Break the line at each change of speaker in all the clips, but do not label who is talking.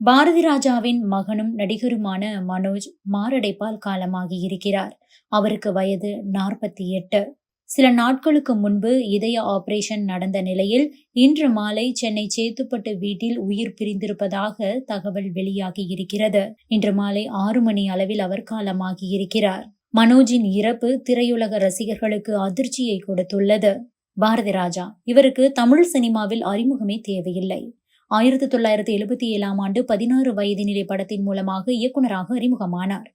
பாரதி ராஜாவின் மகனும் நடிகருமான மனோஜ் மாரடைப்பால் காலமாகி இருக்கிறார். அவருக்கு வயது நாற்பத்தி எட்டு. சில நாட்களுக்கு முன்பு இதய ஆபரேஷன் நடந்த நிலையில் இன்று மாலை சென்னை சேத்துப்பட்டு வீட்டில் உயிர் பிரிந்திருப்பதாக தகவல் வெளியாகி இருக்கிறது. இன்று மாலை ஆறு மணி அளவில் அவர் காலமாகி இருக்கிறார். மனோஜின் இறப்பு திரையுலக ரசிகர்களுக்கு அதிர்ச்சியை கொடுத்துள்ளது. பாரதி ராஜா இவருக்கு தமிழ் சினிமாவில் அறிமுகமே தேவையில்லை. ஆயிரத்தி தொள்ளாயிரத்தி எழுபத்தி ஏழாம் ஆண்டு பதினாறு வயதினிலே படத்தின் மூலமாக இயக்குனராக அறிமுகமானார்.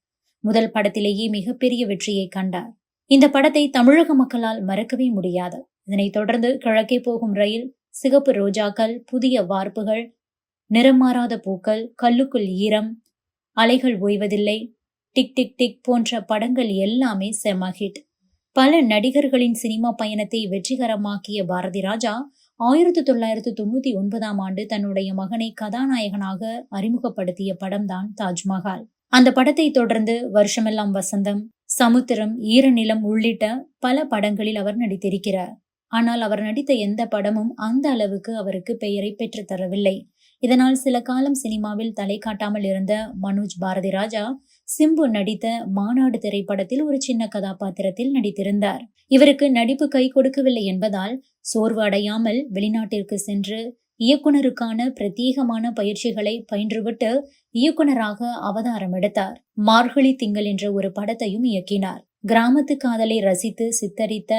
முதல் படத்திலேயே மிகப்பெரிய வெற்றியை கண்டார். இந்த படத்தை தமிழக மக்களால் மறக்கவே முடியாது. இதனைத் தொடர்ந்து கிழக்கே போகும் ரயில் சிகப்பு ரோஜாக்கள் புதிய வார்ப்புகள் நிறம் மாறாத பூக்கள் கல்லுக்குள் ஈரம் அலைகள் ஓய்வதில்லை டிக் டிக் டிக் போன்ற படங்கள் எல்லாமே செம ஹிட். பல நடிகர்களின் சினிமா பயணத்தை வெற்றிகரமாக்கிய பாரதி ராஜா ஆயிரத்தி தொள்ளாயிரத்தி தொண்ணூத்தி ஒன்பதாம் ஆண்டு தன்னுடைய மகனை கதாநாயகனாக அறிமுகப்படுத்திய படம்தான் தாஜ்மஹால். அந்த படத்தை தொடர்ந்து வருஷமெல்லாம் வசந்தம் சமுத்திரம் ஈரநிலம் உள்ளிட்ட பல படங்களில் அவர் நடித்திருக்கிறார். ஆனால் அவர் நடித்த எந்த படமும் அந்த அளவுக்கு அவருக்கு பெயரை பெற்று தரவில்லை. இதனால் சில காலம் சினிமாவில் தலை காட்டாமல் இருந்த மனோஜ் பாரதி ராஜா சிம்பு நடித்த மாநாடு திரைப்படத்தில் ஒரு சின்ன கதாபாத்திரத்தில் நடித்திருந்தார். இவருக்கு நடிப்பு கை கொடுக்கவில்லை என்பதால் சோர்வு அடையாமல் வெளிநாட்டிற்கு சென்று இயக்குனருக்கான பிரத்யேகமான பயிற்சிகளை பயின்றுவிட்டு இயக்குனராக அவதாரம் எடுத்தார். மார்கழி திங்கள் என்ற ஒரு படத்தையும் இயக்கினார். கிராமத்து காதலை ரசித்து சித்தரித்த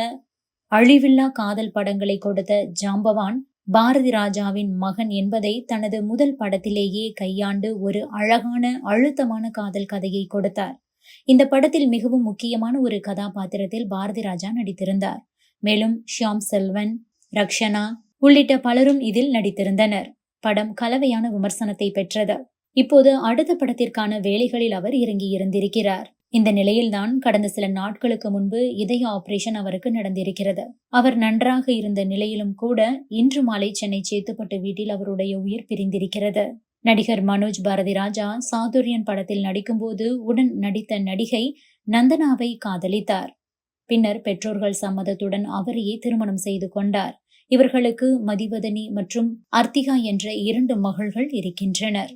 அழிவில்லா காதல் படங்களை கொடுத்த ஜாம்பவான் பாரதி ராஜாவின் மகன் என்பதை தனது முதல் படத்திலேயே கையாண்டு ஒரு அழகான அழுத்தமான காதல் கதையை கொடுத்தார். இந்த படத்தில் மிகவும் முக்கியமான ஒரு கதாபாத்திரத்தில் பாரதி ராஜா நடித்திருந்தார். மேலும் ஷியாம் செல்வன் ரக்ஷனா உள்ளிட்ட பலரும் இதில் நடித்திருந்தனர். படம் கலவையான விமர்சனத்தை பெற்றது. இப்போது அடுத்த படத்திற்கான வேலைகளில் அவர் இறங்கி இருந்திருக்கிறார் இந்த நிலையில்தான் கடந்த சில நாட்களுக்கு முன்பு இதய ஆபரேஷன் அவருக்கு நடந்திருக்கிறது. அவர் நன்றாக இருந்த நிலையிலும் கூட இன்று மாலை சென்னை சேத்துப்பட்டு வீட்டில் அவருடைய உயிர் பிரிந்திருக்கிறது. நடிகர் மனோஜ் பாரதி ராஜா சாதுரியன் படத்தில் நடிக்கும்போது உடன் நடித்த நடிகை நந்தனாவை காதலித்தார். பின்னர் பெற்றோர்கள் சம்மதத்துடன் அவரையே திருமணம் செய்து கொண்டார். இவர்களுக்கு மதிவதனி மற்றும் அர்த்திகா என்ற இரண்டு மகள்கள் இருக்கின்றனர்.